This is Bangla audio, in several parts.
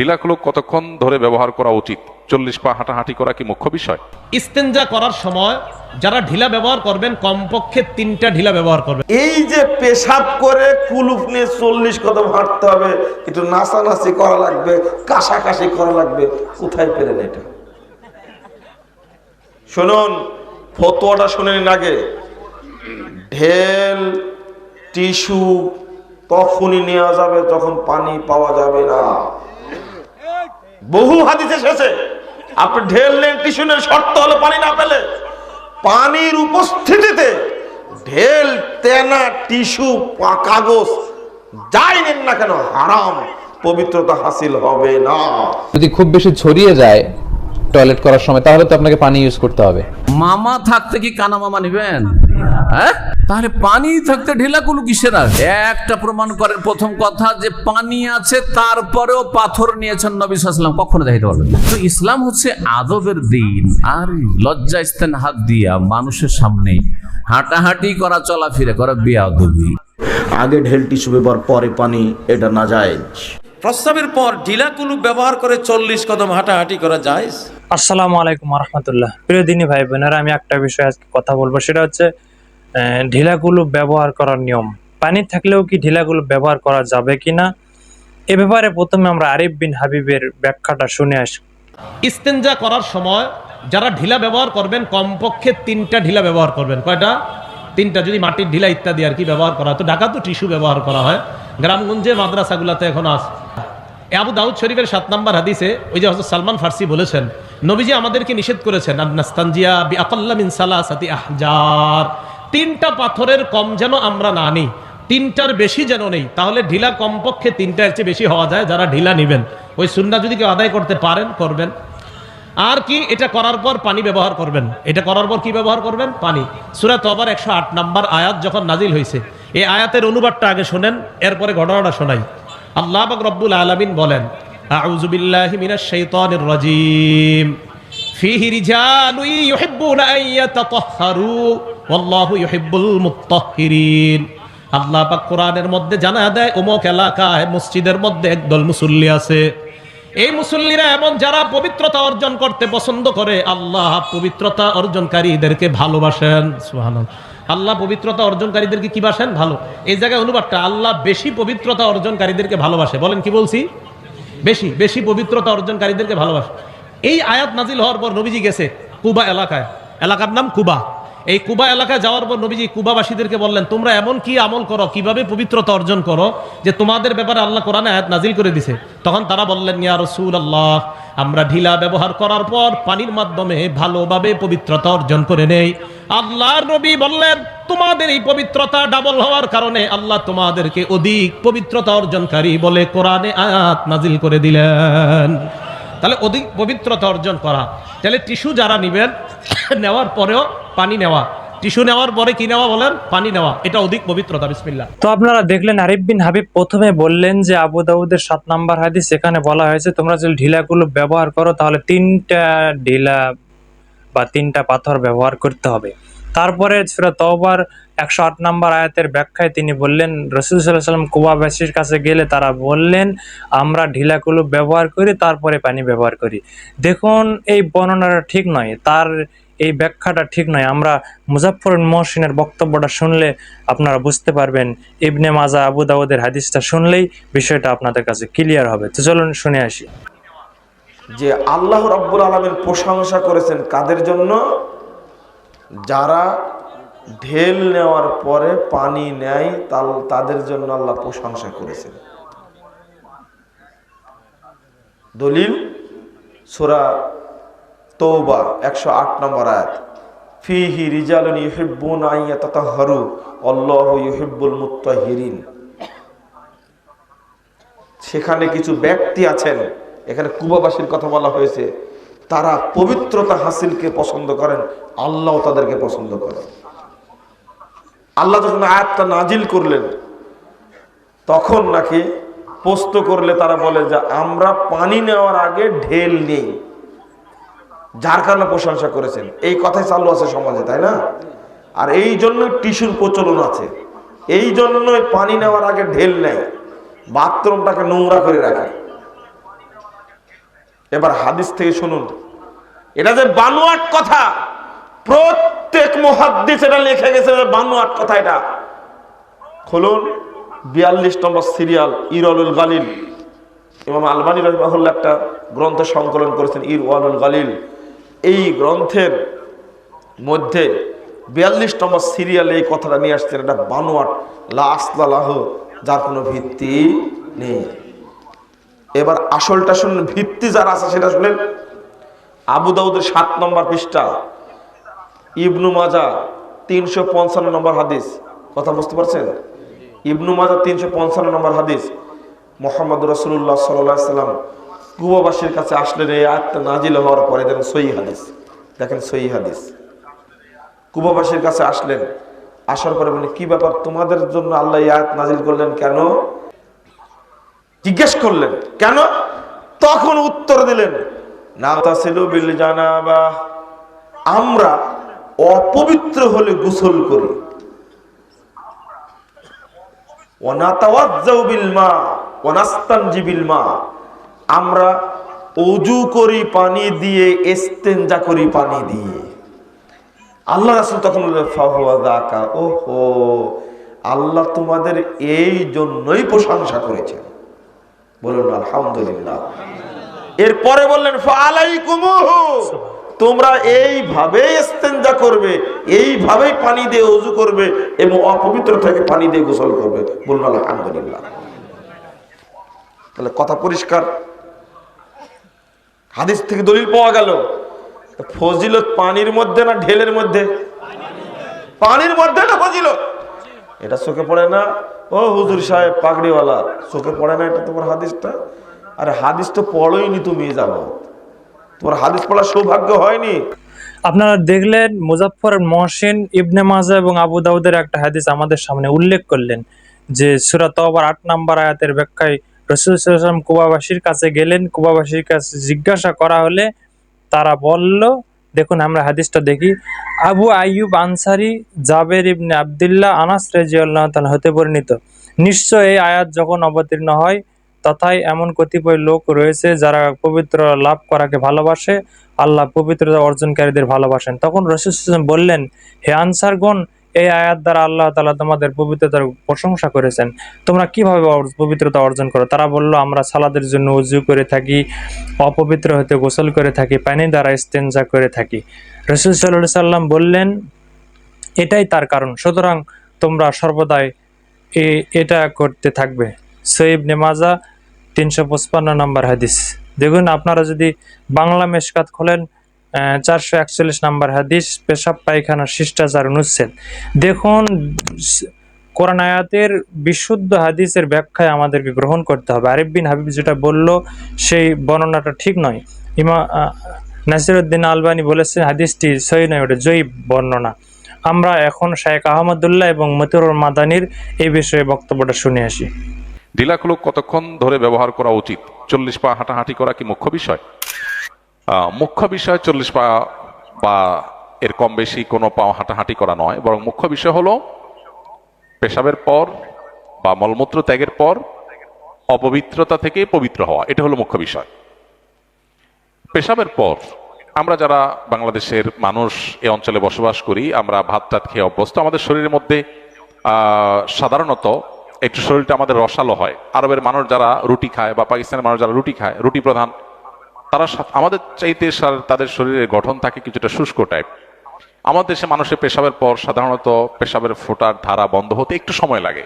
ঢিলাগুলো কতক্ষণ ধরে ব্যবহার করা উচিত? চল্লিশ পা হাঁটাহাঁটি করা কি মুখ্য বিষয়? ইস্তেঞ্জা করার সময় যারা ঢিলা ব্যবহার করবেন কমপক্ষে তিনটা ঢিলা ব্যবহার করবেন। এই যে পেশাব করে কুলুপ নিয়ে চল্লিশ কদম হাঁটতে হবে একটু নাচানাচি করা লাগবে কাশাকাশি করা লাগবে কোথায় পেলেন এটা? শুনুন ফতোয়াটা শুনেন আগে। ঢেল টিস্যু তখনই নেওয়া যাবে যখন পানি পাওয়া যাবে না। বহু হাদিস এসেছে, আপনি ঢেল নেন শর্ত হলো পানি না পেলে। পানির উপস্থিতিতে ঢেল, তেনা, টিস্যু, কাগজ, যাই নেন না কেন, হারাম, পবিত্রতা হাসিল হবে না। যদি খুব বেশি ছড়িয়ে যায় টয়লেট করার সময় তাহলে তো আপনাকে পানি ইউজ করতে হবে। মামা থাকতে কি কানা মামা নিবেন? হ্যাঁ? তাহলে পানি থাকতে ঢিলাগুলো কিসের আর? একটা প্রমাণ করেন প্রথম কথা যে পানি আছে তারপরেও পাথর নিয়েছেন নবী সাল্লাম কখনো দেখাইতে পারবেন তো ইসলাম হচ্ছে আদবের দিন। আর লজ্জা ইস্তেন হাত দিয়া মানুষের সামনে হাঁটাহাঁটি করা চলাফিরে করা বিয়াদবি। আগে ঢেল টিস্যু ব্যবহার পরে পানি এটা না যায়। প্রস্রাবের পর ঢিলা কুলু ব্যবহার করে চল্লিশ কদম হাঁটাহাঁটি করা যায়। আসসালামু আলাইকুম রহমতুল্লাহ প্রিয় দিনী ভাই বোনেরা, আমি একটা বিষয়ে আজকে কথা বলব, সেটা হচ্ছে ঢিলাগুলো ব্যবহার করার নিয়ম। পানি থাকলেও কি ঢিলাগুলো ব্যবহার করা যাবে কিনা এ ব্যাপারে প্রথমে আমরা আরিফ বিন হাবিবের ব্যাখ্যাটা শুনে আসি। ইস্তেঞ্জা করার সময় যারা ঢিলা ব্যবহার করবেন, কমপক্ষে তিনটা ঢিলা ব্যবহার করবেন। কয়টা? তিনটা, যদি মাটির ঢিলা ইত্যাদি আর কি ব্যবহার করা হয়। তো ঢাকা তো টিস্যু ব্যবহার করা হয়। গ্রামগঞ্জে মাদ্রাসাগুলোতে এখন আস আবু দাউদ শরীফের সাত নম্বর হাদিসে ওই যে হজরত সালমান ফার্সি বলেছেন নবীজি আমাদেরকে নিষেধ করেছেন বি তিনটা পাথরের কম যেন আমরা না নিই, তিনটার বেশি যেন নেই, তাহলে ঢিলা কমপক্ষে তিনটার চেয়ে বেশি হওয়া যায় যারা ঢিলা নেবেন। ওই সুন্না যদি কেউ আদায় করতে পারেন, করবেন। আর কি, এটা করার পর পানি ব্যবহার করবেন। এটা করার পর কি ব্যবহার করবেন? পানি। সুরা তবার একশো আট নম্বর আয়াত যখন নাজিল হয়েছে এই আয়াতের অনুবাদটা আগে শোনেন, এরপরে ঘটনাটা শোনাই। আল্লাহ রব্বুল আলামিন বলেন আউযু বিল্লাহি মিনাশ শাইতানির রাজিম। ফিহি রিজালু ইউহিব্বুনা আন ইয়াতাতাহহারু, ওয়াল্লাহু ইউহিব্বুল মুত্তাহহিরিন। আল্লাহ পাক কোরআনের মধ্যে জানা দেয় অমুক এলাকায়, মসজিদের মধ্যে একদল মুসল্লি আছে। এই মুসল্লিরা এমন যারা পবিত্রতা অর্জন করতে পছন্দ করে, আল্লাহ পবিত্রতা অর্জনকারীদেরকে ভালোবাসেন। আল্লাহ পবিত্রতা অর্জনকারীদেরকে কি বাসেন? ভালো। এই জায়গায় অনুবাদটা, আল্লাহ বেশি পবিত্রতা অর্জনকারীদেরকে ভালোবাসে। বলেন কি বলছি? বেশি বেশি পবিত্রতা অর্জনকারীদেরকে ভালোবাসে। এই আয়াত নাজিল হওয়ার পর নবীজি গেছে কুবা এলাকায়। এলাকার নাম কুবা। এই কুবা এলাকায় যাওয়ার পর নবীজি কুবাবাসীদেরকে বললেন, তোমরা এমন কি আমল করো, কীভাবে পবিত্রতা অর্জন করো, যে তোমাদের ব্যাপারে আল্লাহ কোরআনে আয়াত নাজিল করে দিছে? তখন তারা বললেন, ইয়া রসুল আল্লাহ আমরা ঢিলা ব্যবহার করার পর পানির মাধ্যমে ভালোভাবে পবিত্রতা অর্জন করে নেই। আল্লাহর নবী বললেন, তোমাদের এই পবিত্রতা ডাবল হওয়ার কারণে আল্লাহ তোমাদেরকে অধিক পবিত্রতা অর্জনকারী বলে কোরআনে আয়াত নাজিল করে দিলেন। তাহলে অধিক পবিত্রতা অর্জন করা। তাহলে টিস্যু যারা নেবেন, নেওয়ার পরেও পানি নেওয়া। টিস্যু নেওয়ার পরে কি নেওয়া বলেন? পানি নেওয়া। এটা অধিক পবিত্রতা, বিসমিল্লাহ। তো আপনারা দেখলেন আরিফ বিন হাবিব প্রথমে বললেন যে আবু দাউদের সাত নাম্বার হাদিস, এখানে বলা হয়েছে, তোমরা যদি ঢিলাগুলো ব্যবহার করো, তাহলে তিনটা ঢিলা বা তিনটা পাথর ব্যবহার করতে হবে। তারপরে সেটা তওবার একশো আট নম্বর আয়াতের ব্যাখ্যায় তিনি বললেন, রসুল সাল্লাম কুবাবাসীর কাছে গেলে তারা বললেন, আমরা ঢিলাগুলো ব্যবহার করি, তারপরে পানি ব্যবহার করি। দেখুন, এই বর্ণনাটা ঠিক নয়, তার এই ব্যাখ্যাটা ঠিক নয়। আমরা মুজাফর মহসিনের বক্তব্যটা শুনলে আপনারা বুঝতে পারবেন, ইবনে মাজা, আবু দাউদের হাদিসটা শুনলেই বিষয়টা আপনাদের কাছে ক্লিয়ার হবে। তো চলুন শুনে আসি। যে আল্লাহ রব্বুল আলমের প্রশংসা করেছেন কাদের জন্য? যারা ঢেল নেওয়ার পরে পানি নেয় তাদের জন্য আল্লাহ প্রশংসা করেছেন। দলিল, সোরা তৌবা একশো আট নম্বর আয়াত। ফিহি ইউহিব্বুন আইয়া তাতাহহারু আল্লাহু ইউহিব্বুল মুত্তাহিরিন। সেখানে কিছু ব্যক্তি আছেন, এখানে কুবাবাসীর কথা বলা হয়েছে, তারা পবিত্রতা হাসিলকে পছন্দ করেন, আল্লাহ তাদেরকে পছন্দ করেন। আল্লাহ যখন আয়াতটা নাজিল করলেন, তখন নাকি পোস্ত করলে তারা বলে যে, আমরা পানি নেওয়ার আগে ঢেল নেই। যার কারণে প্রশংসা করেছেন। এই কথাই চালু আছে সমাজে, তাই না? আর এই জন্য টিস্যুর প্রচলন আছে। এই জন্যই পানি নেওয়ার আগে ঢেল নেয় বাথরুমটাকে নোংরা করে রাখে। এবার হাদিস থেকে শুনুন। এটা যে বানোয়াট কথা! প্রত্যেক মহাদ্দিস এটা লিখে গেছে যে বানোয়াট কথা এটা। খুলুন, বিয়াল্লিশ নম্বর সিরিয়াল ইরলুল গালিল। ইমাম আলবানী রহিমাহুল্লাহ একটা গ্রন্থ সংকলন করেছেন ইর ওয়ালুল গালিল। এই গ্রন্থের মধ্যে বিয়াল্লিশ নম্বর সিরিয়ালে এই কথাটা নিয়ে আসছেন, এটা বানোয়াট লা আসলাহ যার কোনো ভিত্তি নেই। এবার আসলটা শুনলেন ভিত্তি যারা আছে সেটা শুনলেন আবু দাউদের সাত নম্বর পৃষ্ঠা। ইবনু মাজা, তিনশো পঞ্চান্ন নম্বর হাদিস। কথা বুঝতে পারছেন? ইবনু মাজা, তিনশো পঞ্চান্ন নম্বর হাদিস। মোহাম্মদ রসুল্লাহ সাল্লাম কুবাবাসীর কাছে আসলেন, এই আয়াতটা নাজিল হওয়ার পরে দেখেন সই হাদিস। দেখেন সই হাদিস। কুবাবাসীর কাছে আসলেন, আসার পরে বলে কি ব্যাপার, তোমাদের জন্য আল্লাহ এই আয়াত নাজিল করলেন কেন? জিজ্ঞেস করলেন, কেন? তখন উত্তর দিলেন না তা ছিল বিল জানাবা। আমরা অপবিত্র হলে গোসল করি। আমরা অজু করি পানি দিয়ে ইস্তেনজা করি পানি দিয়ে। আল্লাহ তখন ওহো, আল্লাহ তোমাদের এই জন্যই প্রশংসা করেছেন। বলুন, আলহামদুলিল্লাহ। এরপরে বললেন ফালাইকুমুহু তোমরা এইভাবে ইস্তেঞ্জা করবে, এইভাবেই পানি দিয়ে ওযু করবে এবং অপবিত্র থেকে পানি দিয়ে গোসল করবে। বলুন আলহামদুলিল্লাহ। তাহলে কথা পরিষ্কার। হাদিস থেকে দলিল পাওয়া গেল, ফজিলত পানির মধ্যে না ঢেলের মধ্যে? পানির মধ্যে না ফজিলত? এটা চোখে পড়ে না? ও হুজুর সাহেব, পাগড়িওয়ালা, চোখে পড়ে না এটা তোমার হাদিসটা? আরে হাদিস তো পড়োইনি তুমি যাব তোমার হাদিস পড়ার সৌভাগ্য হয়নি। আপনারা দেখলেন মুজাফফর মহসিন, ইবনে মাজা এবং আবু দাউদের একটা হাদিস আমাদের সামনে উল্লেখ করলেন যে সূরা তওবার আট নম্বর আয়াতের ব্যাখ্যায় রসুল সাল্লাম কুবাবাসীর কাছে গেলেন। কুবাবাসীর কাছে জিজ্ঞাসা করা হলে তারা বলল, দেখুন, আমরা হাদিসটা দেখি। আবু আইয়ুব আনসারি, জাবের ইবনে আবদুল্লাহ আনাস রাজিয়াল্লাহ তাআলা হতে পরিণত নিশ্চয় এই আয়াত যখন অবতীর্ণ হয় তথায় এমন কতিপয় লোক রয়েছে যারা পবিত্র লাভ করাকে ভালোবাসে, আল্লাহ পবিত্রতা অর্জনকারীদের ভালোবাসেন। তখন রসুল বললেন, হে আনসারগণ, এই আয়াত দ্বারা আল্লাহ তালা তোমাদের পবিত্রতার প্রশংসা করেছেন। তোমরা কীভাবে পবিত্রতা অর্জন করো? তারা বলল, আমরা সালাদের জন্য উজু করে থাকি, অপবিত্র হতে গোসল করে থাকি, পানি দ্বারা ইস্তেঞ্জা করে থাকি। রসুল সাল্লাহ সাল্লাম বললেন, এটাই তার কারণ। সুতরাং তোমরা সর্বদাই এটা করতে থাকবে। সৈব নেমাজা তিনশো পঁচপান্ন নম্বর হাদিস। দেখুন, আপনারা যদি বাংলা মেশকাত খোলেন চারশো একচল্লিশ নম্বর হাদিস, পেশাব পায়খানা শিষ্টাচার অনুচ্ছেদ। দেখুন স- কোরআন আয়াতের বিশুদ্ধ হাদিসের ব্যাখ্যায় আমাদেরকে গ্রহণ করতে হবে। আরিফ বিন হাবিব যেটা বলল, সেই বর্ণনাটা ঠিক নয়। ইমা নাসিরুদ্দিন আলবানি বলেছেন, হাদিসটি সই নয়, ওটা জয়ী বর্ণনা। আমরা এখন শায়েখ আহমদুল্লাহ এবং মতিউর মাদানির এই বিষয়ে বক্তব্যটা শুনে আসি। ঢিলাকুলুক কতক্ষণ ধরে ব্যবহার করা উচিত? চল্লিশ পা হাঁটাহাঁটি করা কি মুখ্য বিষয়? মুখ্য বিষয় চল্লিশ পা বা এর কম বেশি কোনো পা হাঁটাহাঁটি করা নয়, বরং মুখ্য বিষয় হলো পেশাবের পর বা মলমূত্র ত্যাগের পর অপবিত্রতা থেকে পবিত্র হওয়া, এটা হলো মুখ্য বিষয়। পেশাবের পর, আমরা যারা বাংলাদেশের মানুষ এ অঞ্চলে বসবাস করি, আমরা ভাত টাত খেয়ে অভ্যস্ত, আমাদের শরীরের মধ্যে সাধারণত একটু শরীরটা আমাদের রসালো হয়। আরবের মানুষ যারা রুটি খায় বা পাকিস্তানের মানুষ যারা রুটি খায়, রুটি প্রধান, তারা আমাদের চাইতে তাদের শরীরের গঠন থাকে কিছুটা শুষ্ক টাইপ আমাদের দেশে মানুষের পেশাবের পর সাধারণত পেশাবের ফোটার ধারা বন্ধ হতে একটু সময় লাগে।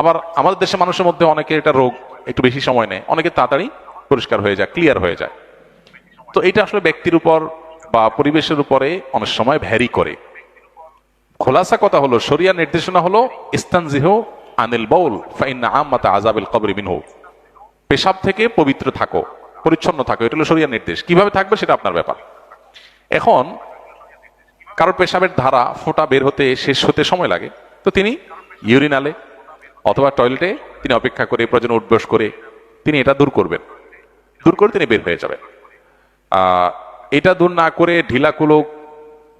আবার আমাদের দেশে মানুষের মধ্যে অনেকে এটা রোগ একটু বেশি সময় নেয়, অনেকে তাড়াতাড়ি পরিষ্কার হয়ে যায় ক্লিয়ার হয়ে যায়। তো এটা আসলে ব্যক্তির উপর বা পরিবেশের উপরে অনেক সময় ভ্যারি করে। খোলাসা কথা হলো শরিয়া নির্দেশনা হলো, ইস্তানজিহ আনিল বাউল, ফাইন্না আম্মাতা আজাবিল কবরি মিনহু। পেশাব থেকে পবিত্র থাকো, পরিচ্ছন্ন থাকো, এটা হলো শরিয়া নির্দেশ। কীভাবে থাকবে সেটা আপনার ব্যাপার। এখন কারোর পেশাবের ধারা, ফোঁটা বের হতে, শেষ হতে সময় লাগে, তো তিনি ইউরিনালে অথবা টয়লেটে তিনি অপেক্ষা করে প্রয়োজন উঠবস করে, তিনি এটা দূর করবেন। দূর করে তিনি বের হয়ে যাবেন। এটা দূর না করে ঢিলাকুলো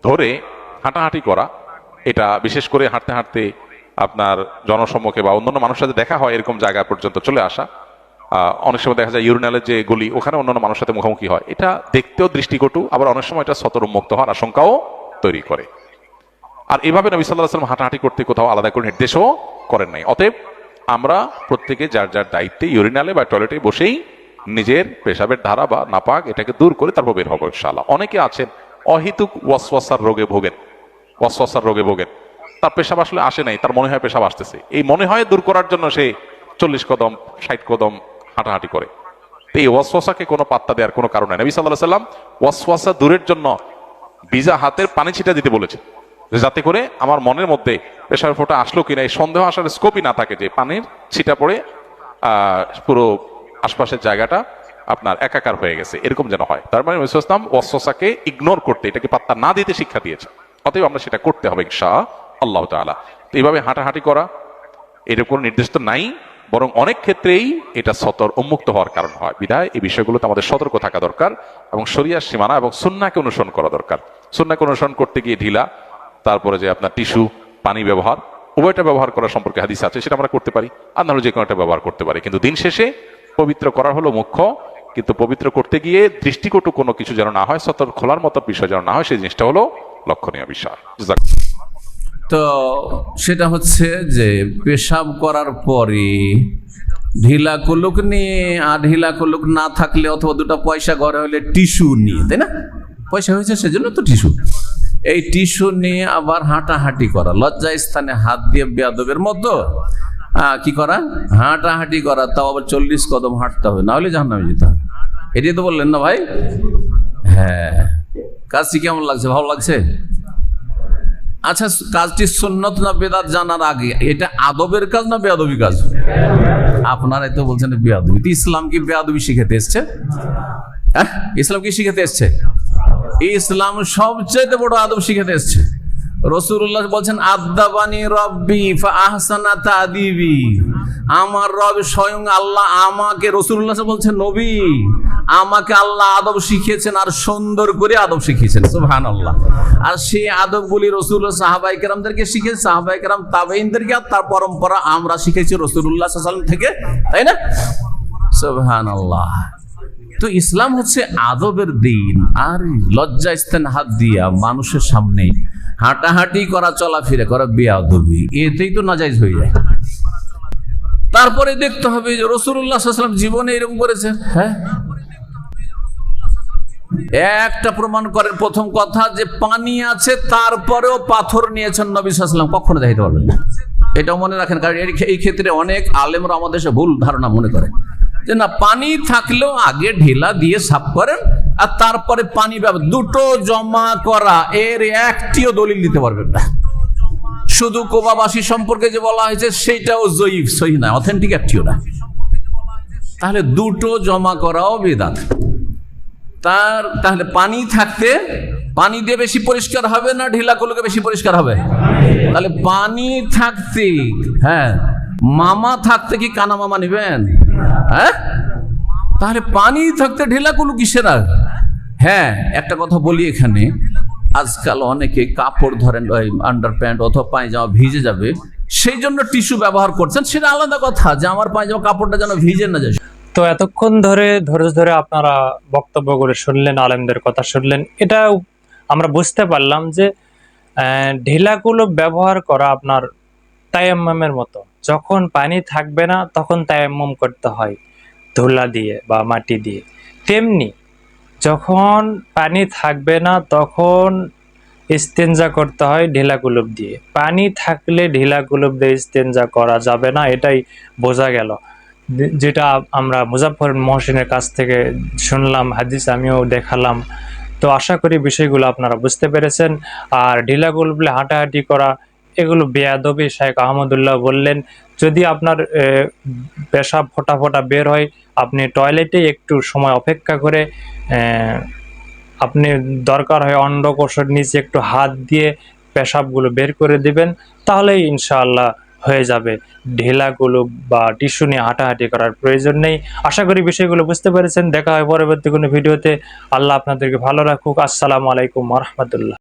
ধরে হাঁটাহাঁটি করা, এটা বিশেষ করে হাঁটতে হাঁটতে আপনার জনসম্মুখে বা অন্যান্য মানুষের সাথে দেখা হয় এরকম জায়গা পর্যন্ত চলে আসা। অনেক সময় দেখা যায় ইউরিনালের যে গলি, ওখানে অন্যান্য মানুষের সাথে মুখোমুখি হয়। এটা দেখতেও দৃষ্টিকটু, আবার অনেক সময় এটা সতর মুক্ত হওয়ার আশঙ্কাও তৈরি করে। আর এভাবে নবী সাল্লাহ সাল্লাম হাঁটাহাঁটি করতে কোথাও আলাদা করে নির্দেশও করেন নাই। অতএব আমরা প্রত্যেকে যার যার দায়িত্বে ইউরিনালে বা টয়লেটে বসেই নিজের পেশাবের ধারা বা নাপাক এটাকে দূর করে তারপর বের হব ইনশাআল্লাহ। অনেকে আছেন, অহিতুক ওয়াসওয়াসার রোগে ভোগেন, ওয়াসওয়াসার রোগে ভোগেন। তার পেশাব আসলে আসে নাই, তার মনে হয় পেশাব আসতেছে। এই মনে হয় দূর করার জন্য সে চল্লিশ কদম, ষাট কদম হাঁটাহাঁটি করে। এই ওয়াসওয়াসাকে কোনো পাত্তা দেওয়ার কোনো কারণ নাই। নবী সাল্লাহ সাল্লাম ওয়াসওয়াসা দূরের জন্য ভিজা হাতের পানি ছিটা দিতে বলেছে যাতে করে আমার মনের মধ্যে প্রেশার ফোটা আসলো কিনা, এই সন্দেহ আসার স্কোপই না থাকে যে পানির ছিটা পড়ে পুরো আশপাশের জায়গাটা আপনার একাকার হয়ে গেছে। এরকম যেন হয়। তার মানে ওয়াসওয়াসাকে ইগনোর করতে এটাকে পাত্তা না দিতে শিক্ষা দিয়েছে অতএব আমরা সেটা করতে হবে ইনশা আল্লাহ তাআলা। তো এইভাবে হাঁটাহাঁটি করা এর কোনো নির্দেশ তো নাই, বরং অনেক ক্ষেত্রেই এটা সতর, উন্মুক্ত হওয়ার কারণ হয়। বিধায় এই বিষয়গুলোতে আমাদের সতর্ক থাকা দরকার এবং শরিয়ার সীমানা এবং সুন্নাকে অনুসরণ করা দরকার। সুন্নাকে অনুসরণ করতে গিয়ে ঢিলা, তারপরে যে আপনার টিস্যু, পানি ব্যবহার, উভয়টা ব্যবহার করা সম্পর্কে হাদিস আছে, সেটা আমরা করতে পারি। আর নাহলে যে কোনো একটা ব্যবহার করতে পারি। কিন্তু দিন শেষে পবিত্র করা হলো মুখ্য, কিন্তু পবিত্র করতে গিয়ে দৃষ্টিকটু কোনো কিছু যেন না হয় সতর খোলার মতো বিষয় যেন না হয়, সেই জিনিসটা হলো লক্ষণীয় বিষয়। তো সেটা হচ্ছে যে পেশাব করার পরে ঢিলা কুলুক নিয়ে আর ঢিলা কুলুক না থাকলে অথবা দুটো পয়সা ঘরে হলে টিস্যু নিয়ে, তাই না? পয়সা হয়েছে সেজন্য তো টিস্যু। এই টিস্যু নিয়ে আবার হাঁটাহাঁটি করা লজ্জা স্থানে হাত দিয়ে বেয়াদবের মতো কি করা? হাঁটাহাঁটি করা, তাও আবার চল্লিশ কদম হাঁটতে হবে, না হলে জাহান্নামে যেতে হবে। এটাই তো বললেন না ভাই? হ্যাঁ। কাজটি কেমন লাগছে? ভালো লাগছে? আচ্ছা কাজটি সুন্নত না বেদাত জানার আগে, এটা আদবের কাজ না বেয়াদবি কাজ? আপনারাই তো বলছেন বেয়াদবি। ইসলাম কি বেয়াদবি শিখাতে এসছে? হ্যাঁ? ইসলাম কি শিখাতে এসছে? ইসলাম সবচেয়ে বড় আদব শিখাতে এসছে। রসুল্লাহ বলছেন, আদাবানি রব্বি আহসানা তাদিবি। আমার রব স্বয়ং আল্লাহ আমাকে রসুল্লাহ বলছেন, নবী আমাকে আল্লাহ আদব শিখিয়েছেন আর সুন্দর করে আদব শিখিয়েছেন সুবহান আল্লাহ আর সেই আদবগুলি রসুল্লাহ সাহাবাই কেরামদেরকে শিখেছে সাহাবাই কেরাম তাবেইনদেরকে আর তার পরম্পরা আমরা শিখেছি রসুল্লাহ সাল্লাম থেকে, তাই না? সুবহান আল্লাহ তো ইসলাম হচ্ছে আদবের দিন, আর লজ্জা হাত দিয়া মানুষের সামনে হাঁটাহাঁটি করা, চলাফেরা করা বেয়াদবি, এতেই তো নাজাইজ হয়ে যায়। তারপরে দেখতে হবে যে রসুল্লাহ জীবনে এরকম করেছেন হ্যাঁ? একটা প্রমাণ করেন, প্রথম কথা যে পানি আছে, তারপরেও পাথর নিয়েছেন নবী সাল্লাম কখনো দেখাইতে পারবেন না। এটাও মনে রাখেন, কারণ এই- ক্ষেত্রে অনেক আলেমরা আমাদের ভুল ধারণা মনে করে। যে না, পানি থাকলেও আগে ঢেলা দিয়ে সাফ করেন, আর তারপরে পানি দুটো জমা করা, এর একটিও দলিল দিতে পারবেন না। শুধু কোবাবাসী সম্পর্কে যে বলা হয়েছে সেটাও জয়ীফ, সহি না, অথেন্টিক একটিও না। তাহলে দুটো জমা করাও বেদাত। তার তাহলে পানি থাকতে পানি দিয়ে বেশি পরিষ্কার হবে না ঢিলাগুলোকে বেশি পরিষ্কার হবে? তাহলে পানি থাকতে হ্যাঁ মামা থাকতে কি কানা মামা নিবেন? হ্যাঁ? তাহলে পানি থাকতে ঢিলাগুলো কিসের আর? হ্যাঁ একটা কথা বলি এখানে, আজকাল অনেকে কাপড় ধরেন আন্ডার প্যান্ট অথবা পায়জামা ভিজে যাবে, সেই জন্য টিস্যু ব্যবহার করছেন, সেটা আলাদা কথা যে আমার পায়জামা কাপড়টা যেন ভিজে না যায়। তো এতক্ষণ ধরে, ধৈর্য ধরে আপনারা বক্তব্য করে শুনলেন, আলেমদের কথা শুনলেন এটা আমরা বুঝতে পারলাম যে ঢিলাগুলো ব্যবহার করা আপনার তায়াম্মামের মতো। যখন পানি থাকবে না, তখন তায়াম্মম করতে হয় ধুলা দিয়ে বা মাটি দিয়ে। তেমনি যখন পানি থাকবে না, তখন ইস্তেঞ্জা করতে হয় ঢিলা কুলুপ দিয়ে। পানি থাকলে ঢিলা কুলুপ দিয়ে ইস্তেঞ্জা করা যাবে না, এটাই বোঝা গেল। যেটা আমরা মুজাফর মহসিনের কাছ থেকে শুনলাম, হাদিস আমিও দেখালাম। তো আশা করি বিষয়গুলো আপনারা বুঝতে পেরেছেন। আর ঢিলা কুলুপলে হাঁটাহাঁটি করা, এগুলো বেয়াদবি, শেখ আহমদুল্লাহ বললেন, যদি আপনার পেশাব ফোটা ফোটা বের হয়, আপনি টয়লেটে একটু সময় অপেক্ষা করে আপনি দরকার হয় অন্ডকোষের নিচে একটু হাত দিয়ে পেশাবগুলো বের করে দিবেন, তাহলেই ইনশাআল্লাহ হয়ে যাবে। ঢেলাগুলো বা টিস্যু নিয়ে হাঁটাহাঁটি করার প্রয়োজন নেই। আশা করি বিষয়গুলো বুঝতে পেরেছেন। দেখা হয় পরবর্তী কোনো ভিডিওতে। আল্লাহ আপনাদেরকে ভালো রাখুক। আসসালামু আলাইকুম রহমতুল্লাহ।